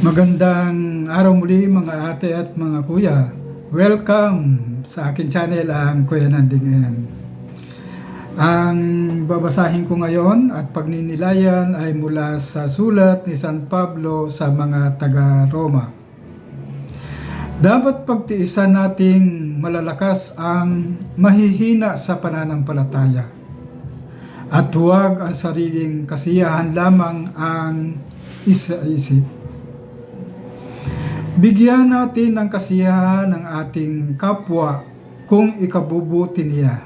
Magandang araw muli mga ate at mga kuya. Welcome sa akin channel ang Kuya Nanding M. Ang babasahin ko ngayon at pagninilayan ay mula sa sulat ni San Pablo sa mga taga-Roma. Dapat pagtiisan nating malalakas ang mahihina sa pananampalataya at huwag ang sariling kasiyahan lamang ang isa-isip. Bigyan natin ng kasiyahan ng ating kapwa kung ikabubuti niya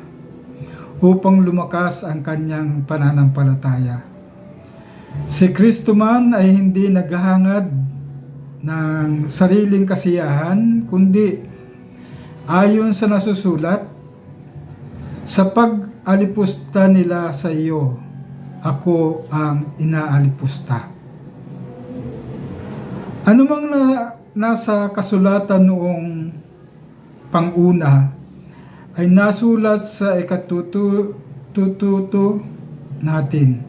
upang lumakas ang kanyang pananampalataya. Si Kristo man ay hindi naghahangad ng sariling kasiyahan, kundi ayon sa nasusulat, sa pag-alipusta nila sa iyo, ako ang inaalipusta. Ano mang na, nasa kasulatan noong panguna ay nasulat sa ikatututo natin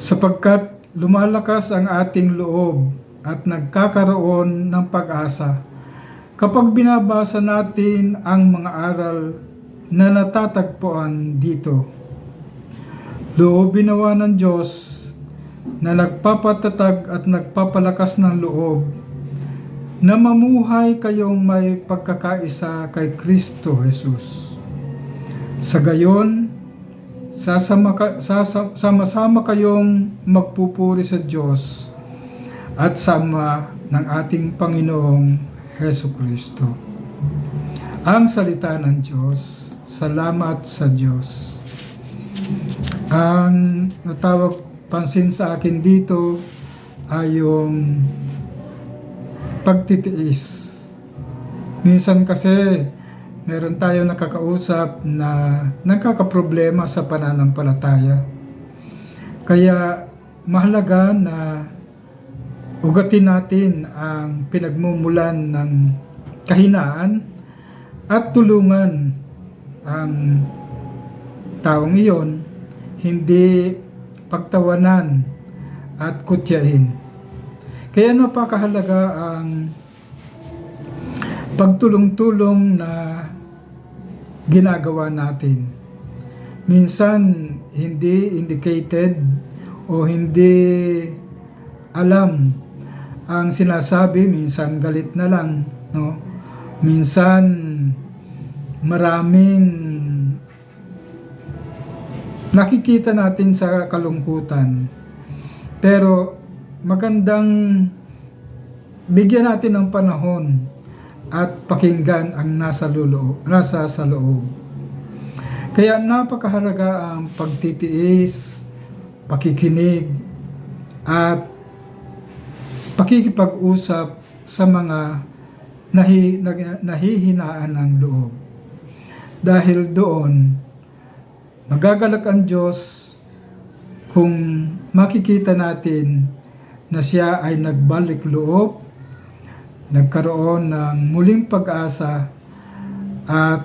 sapagkat lumalakas ang ating loob at nagkakaroon ng pag-asa kapag binabasa natin ang mga aral na natatagpuan dito. Loobin nawa ng Diyos na nagpapatatag at nagpapalakas ng loob na mamuhay kayong may pagkakaisa kay Kristo Jesus. Sa gayon, sama-sama kayong magpupuri sa Diyos at sama ng ating Panginoong Heso Kristo. Ang salita ng Diyos, salamat sa Diyos. Ang natawag pansin sa akin dito ay yung pagtitiis. Minsan kasi meron tayo nakakausap na nagkakaproblema sa pananampalataya. Kaya mahalaga na ugatin natin ang pinagmumulan ng kahinaan at tulungan ang taong iyon hindi pagtawanan at kutyain. Kaya napakahalaga ang pagtulong-tulong na ginagawa natin. Minsan hindi indicated o hindi alam ang sinasabi, minsan galit na lang, no? Minsan maraming nakikita natin sa kalungkutan. Pero magandang bigyan natin ng panahon at pakinggan ang nasa lulo, nasa sa loob. Kaya napakahalaga ang pagtitiis, pakikinig, at pakikipag-usap sa mga nahi, nahihinaan ng loob. Dahil doon, magagalak ang Diyos kung makikita natin na siya ay nagbalik loob, nagkaroon ng muling pag-asa at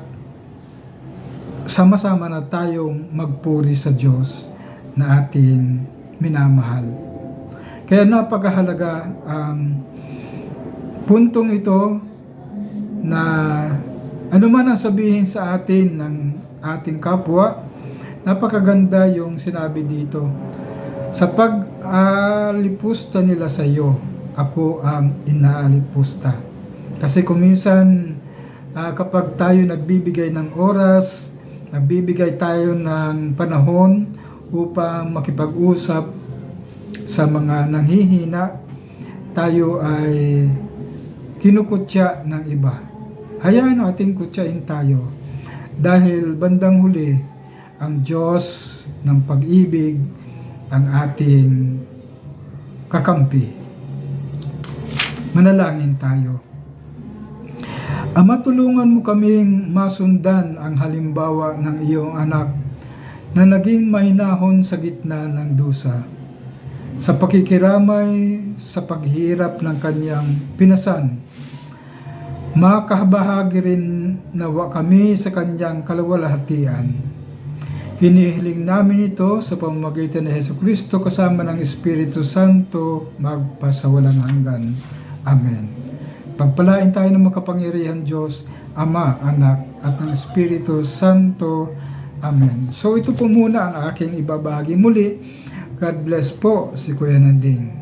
sama-sama na tayong magpuri sa Diyos na ating minamahal. Kaya napakahalaga ang puntong ito na ano man ang sabihin sa atin ng ating kapwa, napakaganda yung sinabi dito. Sa pag-alipusta nila sa iyo, ako ang inaalipusta. Kasi kung minsan ah, kapag tayo nagbibigay ng oras, nagbibigay tayo ng panahon upang makipag-usap sa mga nanghihina, tayo ay kinukutya ng iba. Hayaan natin kutyain tayo dahil bandang huli ang Diyos ng pag-ibig ang ating kakampi. Manalangin tayo. Ama, tulungan mo kaming masundan ang halimbawa ng iyong anak na naging mahinahon sa gitna ng dusa. Sa pakikiramay, sa paghirap ng kanyang pinasan, makakabahagi rin nawa kami sa kanyang kalawalhatian. Hinihiling namin ito sa pamamagitan ni Heso Kristo kasama ng Espiritu Santo magpasawalang hanggan. Amen. Pagpalain tayo ng makapangyarihan Diyos, Ama, Anak, at ng Espiritu Santo. Amen. So ito po muna ang aking ibabahagi muli. God bless po si Kuya Nanding.